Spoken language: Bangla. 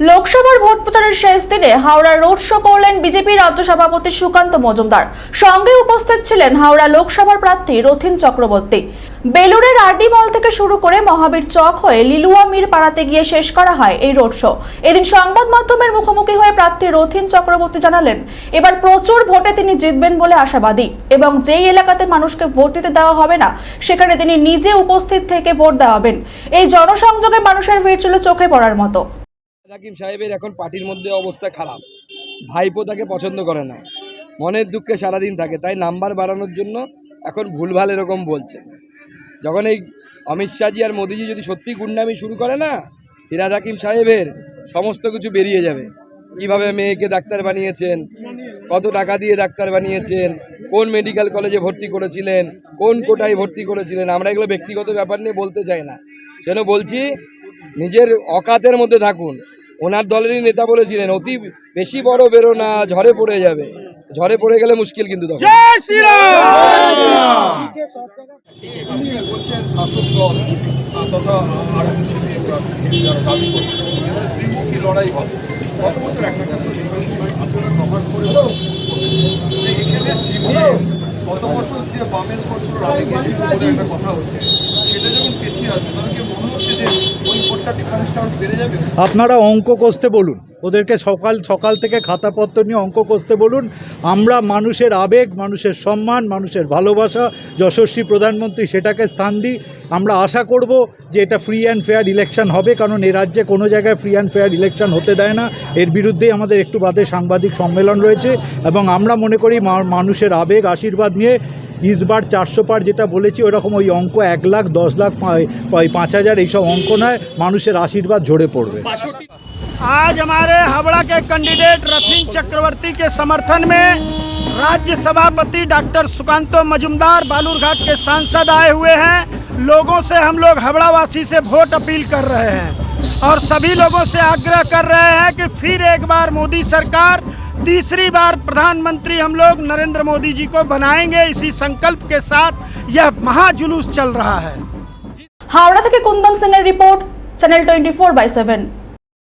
লোকসভার ভোট প্রচারের শেষ দিনে হাওড়া রোড শো করলেন বিজেপি রাজ্য সভাপতি সুকান্ত মজুমদার। সঙ্গে উপস্থিত ছিলেন হাওড়া লোকসভার প্রার্থী রথিন চক্রবর্তী। বেলুরের আরডি মল থেকে শুরু করে মহাবীর চক হয়ে লিলুয়া মির পাড়াতে গিয়ে শেষ করা হয় এই রোড শো। এদিন সংবাদ মাধ্যমের মুখোমুখি হয়ে প্রার্থী রথিন চক্রবর্তী জানালেন, এবার প্রচুর ভোটে তিনি জিতবেন বলে আশাবাদী এবং যেই এলাকাতে মানুষকে ভোট দিতে দেওয়া হবে না, সেখানে তিনি নিজে উপস্থিত থেকে ভোট দেওয়াবেন। এই জনসংযোগে মানুষের ভিড় ছিল চোখে পড়ার মতো। হাকিম সাহেবের এখন পার্টির মধ্যে অবস্থা খারাপ। ভাইপো তাকে পছন্দ করে না। মনের দুঃখে সারাদিন থাকে, তাই নাম্বার বাড়ানোর জন্য এখন ভুলভাল এরকম বলছে। যখন এই অমিত শাহজি আর মোদিজি যদি সত্যি গুন্ডামি শুরু করে না, ফিরাদ হাকিম সাহেবের সমস্ত কিছু বেরিয়ে যাবে। কীভাবে মেয়েকে ডাক্তার বানিয়েছেন, কত টাকা দিয়ে ডাক্তার বানিয়েছেন, কোন মেডিকেল কলেজে ভর্তি করেছিলেন, কোন কোটায় ভর্তি করেছিলেন, আমরা এগুলো ব্যক্তিগত ব্যাপার নিয়ে বলতে চাই না। সেজন্য বলছি, নিজের অকাতের মধ্যে থাকুন। ওনার দলেরই নেতা বলেছিলেন অতি বেশি বড় বেরো না ঝড়ে পড়ে যাবে। ঝড়ে পড়ে গেলে মুশকিল কিন্তু তখন। লড়াই হবে গত বছর যে এখানে সিপিএম গত বছর যে বামের বছর একটা কথা হচ্ছে সেটা যখন পেছিয়ে আসবে তাহলে কি মনে আপনারা অঙ্ক কষতে বলুন। ওদেরকে সকাল সকাল থেকে খাতাপত্র নিয়ে অঙ্ক কষতে বলুন। আমরা মানুষের আবেগ, মানুষের সম্মান, মানুষের ভালোবাসা, যশস্বী প্রধানমন্ত্রী সেটাকে স্থান দিই। আমরা আশা করব যে এটা ফ্রি অ্যান্ড ফেয়ার ইলেকশন হবে, কারণ এ রাজ্যে কোনো জায়গায় ফ্রি অ্যান্ড ফেয়ার ইলেকশন হতে দেয় না। এর বিরুদ্ধেই আমাদের একটু বাদে সাংবাদিক সম্মেলন রয়েছে এবং আমরা মনে করি মানুষের আবেগ, আশীর্বাদ নিয়ে ইসবার চারশো পার যেটা বলেছি ওরকম ওই অঙ্ক এক লাখ দশ লাখ পা- পা- পাঁচ হাজার এইসব অঙ্ক নয় মানুষের আশীর্বাদ ঝরে পড়বে आज हमारे हावड़ा के कैंडिडेट रथिन चक्रवर्ती के समर्थन में राज्य सभापति डॉक्टर सुकांतो मजुमदार बालूरघाट के सांसद आए हुए हैं लोगों से हम लोग हावड़ा वासी से वोट अपील कर रहे हैं और सभी लोगों से आग्रह कर रहे हैं कि फिर एक बार मोदी सरकार तीसरी बार प्रधानमंत्री हम लोग नरेंद्र मोदी जी को बनाएंगे इसी संकल्प के साथ यह महाजुलूस चल रहा है হাওড়া থেকে কুন্দন সিং এর report channel twenty four by seven